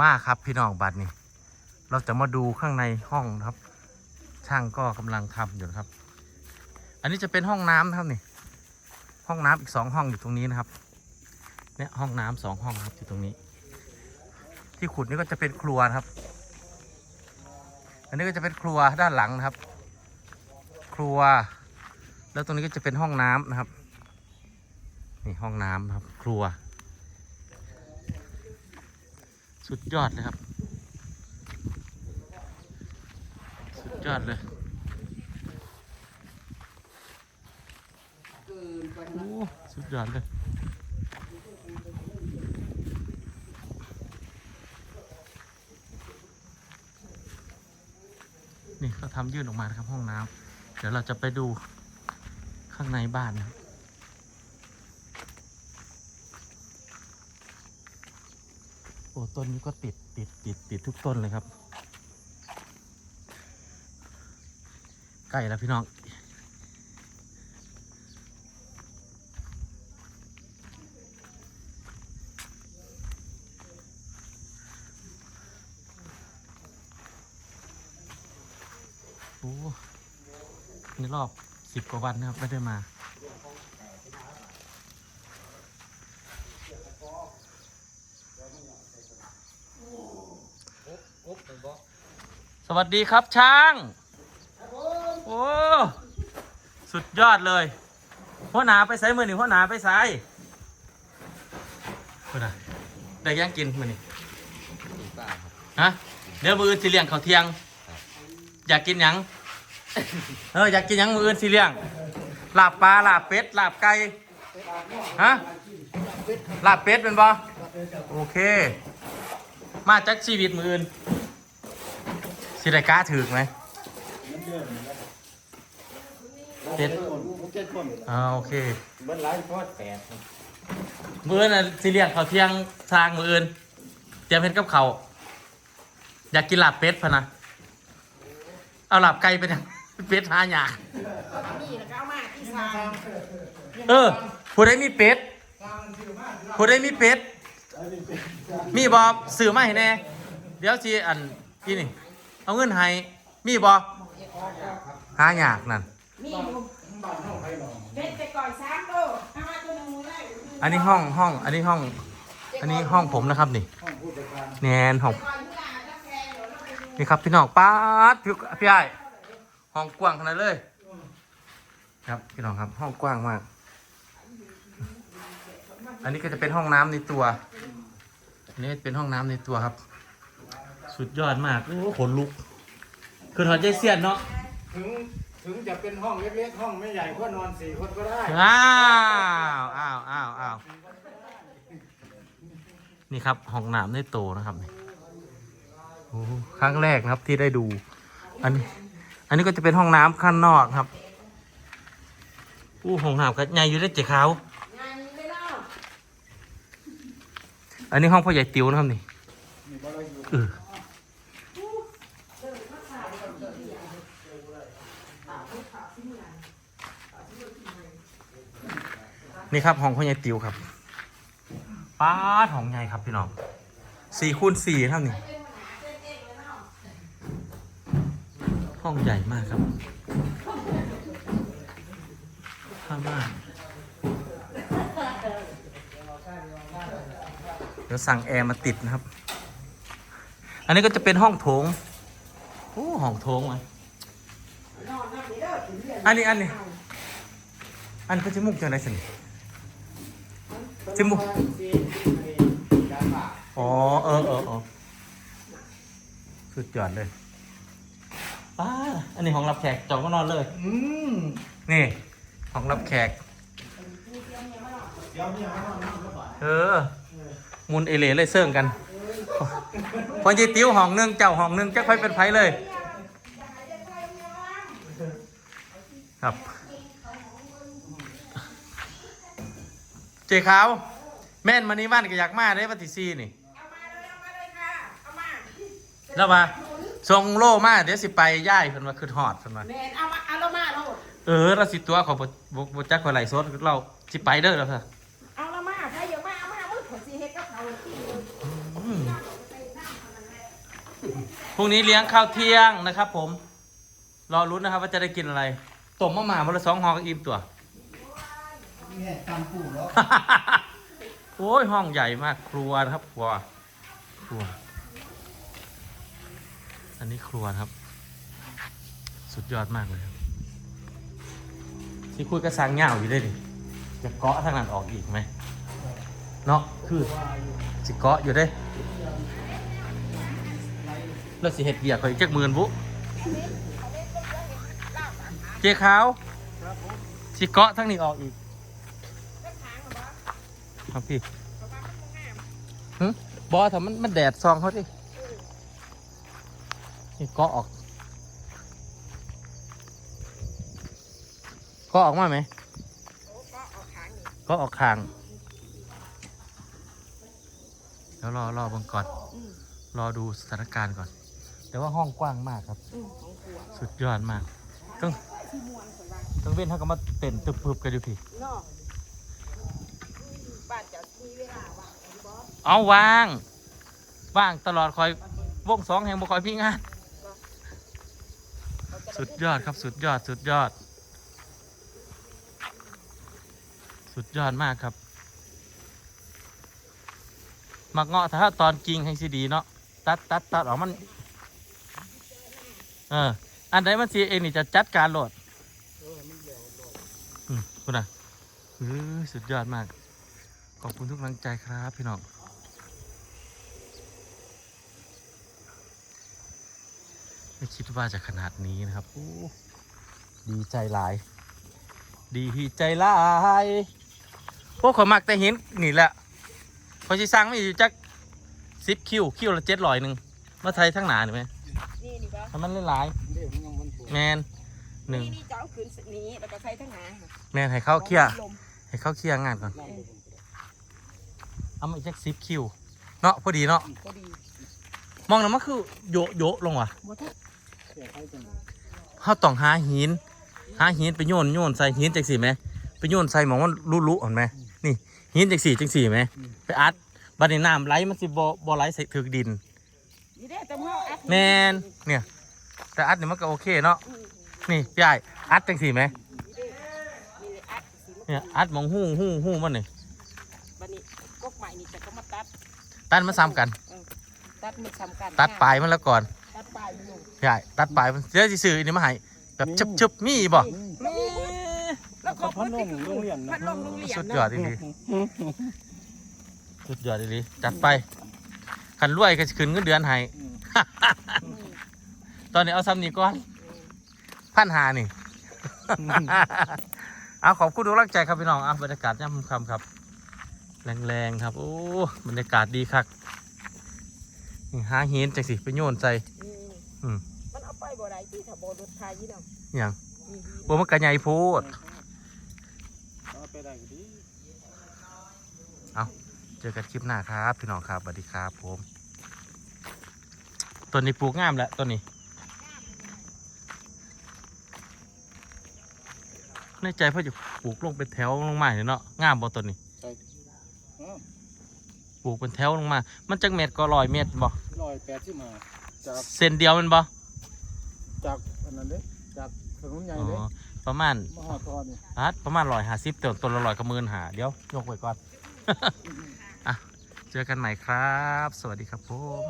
มาครับพี่น้องบัดนี้ เราจะมาดูข้างในห้องครับ ช่างก็กำลังทำอยู่ครับ อันนี้จะเป็นห้องน้ำครับนี่ ห้องน้ำอีกสองห้องอยู่ตรงนี้นะครับ เนี่ยห้องน้ำสองห้องครับอยู่ตรงนี้ ที่ขุดนี่ก็จะเป็นครัวครับ อันนี้ก็จะเป็นครัวด้านหลังนะครับ ครัว แล้วตรงนี้ก็จะเป็นห้องน้ำนะครับ นี่ห้องน้ำครับ ครัว สุดยอดเลยครับ สุดยอดเลยโอ้สุดยอดเลยนี่เขาทำยื่นออกมานะครับห้องน้ำเดี๋ยวเราจะไปดูข้างในบ้านนะครับ โอ้ต้นนี้ก็ติดติดติดติดทุกต้นเลยครับ ใกล้แล้วพี่น้องโอ้นี่รอบสิบกว่าวันนะครับไม่ได้มา วัสดีครับช้าง โอ้ สุดยอดเลยพ่อหนาไปใส่มือนี่พ่อหนาไปใส่พ่อหนาได้ยังกินมือนี่ฮะเดี๋ยวมืออื่นสิเลี้ยงเขาวเที่ยง อยากกินหยัง เอออยากกินหยังมืออื่นสิเลี้ยงลาบปลาลาบเป็ดลาบไก่ฮะลาบเป็ดเป็นบ่โอเค มาจากชีวิตมืออื่น สิได้กล้าถือไหมเจ็ดเจ็ดคนอ่าโอเคเบิ้ลไลฟ์พอดแปดมืออื่นน่ะสิเลี้ยงเขาวเที่ยงทางมืออื่นเตรียมเพ็ดกับเขาวอยากกินลาบเป็ดพะนะเอาลาบไก่ไปยังเป็ดหาหยากนี่แล้วก็เอามาที่ซางเออผู้ใดมีเป็ดผู้ใดมีเป็ดมีบอสื่อมาให้แน่เดี๋ยวสิอันกี่นี่ เอาเงินให้มีบอหาอยากนั่น มีหมูเบ็ดไปก่อนสามโลเอามาตัวหนึงเลยอันนี้ห้องห้อง อันนี้ห้อง อันนี้ห้องผมนะครับนี่แนนห้อง ก่อนที่ร้านกาแฟเดี๋ยวเราไปดูนี่ครับพี่น้องป้าดพี่พี่ไอ้ายห้องกว้างขนาดเลย ครับพี่น้องครับห้องกว้างมาก อันนี้ก็จะเป็นห้องน้ำในตัว อันนี้เป็นห้องน้ำในตัวครับ สุดยอดมากโอ้ขนลุก คือถอดใจเสียนเนาะถึงถึงจะเป็นห้องเล็กๆห้องไม่ใหญ่ก็นอนสี่คนก็ได้อ้าวอ้าวอ้าวอ้าวนี่ครับห้องน้ำในโตนะครับนี่โอ้ครั้งแรกนะครับที่ได้ดู อันนี้ อันนี้ก็จะเป็นห้องน้ำข้างนอกครับอู้ห้องน้ำก็ใหญ่อยู่ได้เจ๊ขาวงานนี้ไม่เล่าอันนี้ห้องพ่อใหญ่ติวนะครับนี่เออ นี่ครับห้องพ่อใหญ่ติวครับป้าห้องใหญ่ครับพี่น้องสี่คูณสี่เท่านี้ห้องใหญ่มากครับผ้าม่านเดี๋ยวสั่งแอร์มาติดนะครับ อันนี้ก็จะเป็นห้องโถงโอ้ห้องโถงมานอนนั่งนี่เด้อถึงเรียนอันนี้อันนี้อันก็จะมุกจังไรสิ นจมูกอ๋อเออเออเออสุดยอดเลยป้าอันนี้ห้องรับแขกจองก็นอนเลย อืมนี่ห้องรับแขกเดี๋ยวเนี่ยมานอนก็บ่ายเออมุนเอเลเลยเซิ่งกันพอจีติ้วห้องหนึงเจ้าห้องหนึงจะค่อยเป็นไผเลย ครับ เจ๊ขาว แม่นมานี่บ้านก็อยากมาได้ปฏิซีนี่เอามาเลยเอามาเลยค่ะเอามาแล้วมาส่งโล่มาเดี๋ยวสิไปย่ายเพิ่นว่าคือหอดเพิ่นว่าแมนเอามาเอาเรามาโลดเออเราสิตัวเของบจักคนไหลฟ์สดเราสิไปเด้อแล้วค่ะเอาเรามาถ้าเยอะมาเอามาเมื่อผลสีเฮ็ดกับเขาที่อืมไปนั่งพรุ่งนี้เลี้ยงข้าวเที่ยงนะครับ ผม รอรุ้นนะครับ ว่าจะได้กินอะไรต้มมะหม่าวันละสองห่อก็อิ่มตัว เนี่ยตำปูเหรอโอ้ยห้องใหญ่มากครัวนะครับครัวครัว อันนี้ครัวครับ สุดยอดมากเลยครับที่คุยกระสังเหงาอยู่ได้ดิจะเกาะทางนั้นออกอีกไหมเนาะคือสิเกาะอยู่ได้แล้วสิเห็ดเบียกเขาอีกจักหมื่นบุเจ๊ขาวสิเกาะทางนี้ออกอีก ครับพี่หึบอสถ้ามันมันแดดซองเขาดินี่ก็ออก ก็ออกมาไหมก็ออกคางเดี๋ยวรอรอเบังก่อน รอดูสถานการณ์ก่อน แต่ว่าห้องกว้างมากครับ สุดยอดมากต้องต้องเว้นเขาก็มาเต้นตึบๆกันอยู่พี่ นอกบ้านจะมี เอาวางว่างตลอดคอยวงสองแห่งบ่คอยพี่งาน สุดยอดครับสุดยอดสุดยอด สุดยอดมากครับ มักเงาะถ้าตอนจริงให้สิดีเนาะตัดตัดตัดออกมัน เออ อันไหนมันสีเองนี่จะจัดการโหลดอืมคุณอะเออสุดยอดมาก ขอบคุณทุกกำลังใจครับพี่น้องไม่คิดว่าจะขนาดนี้นะครับโอ้ดีใจหลาย ดีใจหลายพวกขอยมักแต่เห็นนี่แหละพอชิสร้างไม่อยู่จักสิบคิวคิวละเจ็ดร้อยหนึ่งมาไทยทั้งหนาหรือไหมนี่นี่บ่ถ้ามันหลายเดี๋ยวมันยังมันปูๆแมนหนึ่งนี่นี่จะเอาคืนนี้แล้วก็ใส่ทั้งหนาแมนให้เข้าเคลียร์ลมให้เข้าเคลียร์งานก่อนล่างบน เอามาอีกจักสิบคิว เนาะพอดีเนาะก็ดีมองแล้วมันคือโยะโยะลงว่ะบ่ทันเดี๋ยวให้จังหวะเขาต้องหาหิน หาหินไปโยนโยนใส่หินจังสี่ไหมไปโยนใส่หมองมันลุๆเห็นไหมนี่หินจังสี่จังสี่ไหมไปอัดบัดนี้น้ำไหลมันสิบ่บ่ไหลใส่ถึกดิน นี่ได้แต่เมื่ออัดแมนเนี่ย แต่อัดนี่มันก็โอเคเนาะอืมนี่พี่ใหญ่อัดจังสี่ไหมนี่อัดสิมันเนี่ยอัดหมองหู้หู้หู้มันนี่บัดนี้กกใหม่ นี่จะก็มาตัดตัดมันซ้ำกันเออตัดมันสำคัญตัดปลายมันแล้วก่อนตัดปลายมันลงพี่ใหญ่ตัดปลายมันเดี๋ยวสิซื้ออันนี้มาให้แบบชึบๆมีบ่แม่แล้วก็พัดลมโรงเรียนนะพัดลมโรงเรียนสุดเนาะยอดดีสุดยอดดีจัดไปขันรวยก็สิขึ้นเงินเดือนให้ตอนนี้เอาซ้ำนี่ก่อนพันหานี่เอาขอบคุณทุกกำลังใจครับพี่น้องอะบรรยากาศย่ำคำครับ แรงๆครับ โอ้บรรยากาศดีครับนี่หาหินจังสิไปโยนใส่อืมอืมมันเอาไปบ่ได้ที่ถ้าบ่รถไทยนี่เนาะอหย่างนี่บัวมันกระใหญ่โพูดเอาไปได้ก็ดีเจอกันคลิปหน้าครับพี่น้องครับสวัสดีครับผมต้นนี้ปลูกงามแล้วต้นนี้ในใจพ่อจะปลูกลงเป็นแถวลงมาเนี่ยเนาะงามบ่ต้นนี้อ้าว ปลูกเป็นแถวลงมา มันจักเม็ดก็ลอยเม็ดบ่ร้อยแปดสิบห้าจากเส้นเดียวแมันบ่จากอันนั้นเด้จากถนนใหญ่อ๋เด้อประมาณมหาทอนี่อาประมาณร้อยห้าสิบต้นต้นละร้อยกระมืนหาเดี๋ยวยกไว้ก่อน อะ เจอกันใหม่ครับ สวัสดีครับผม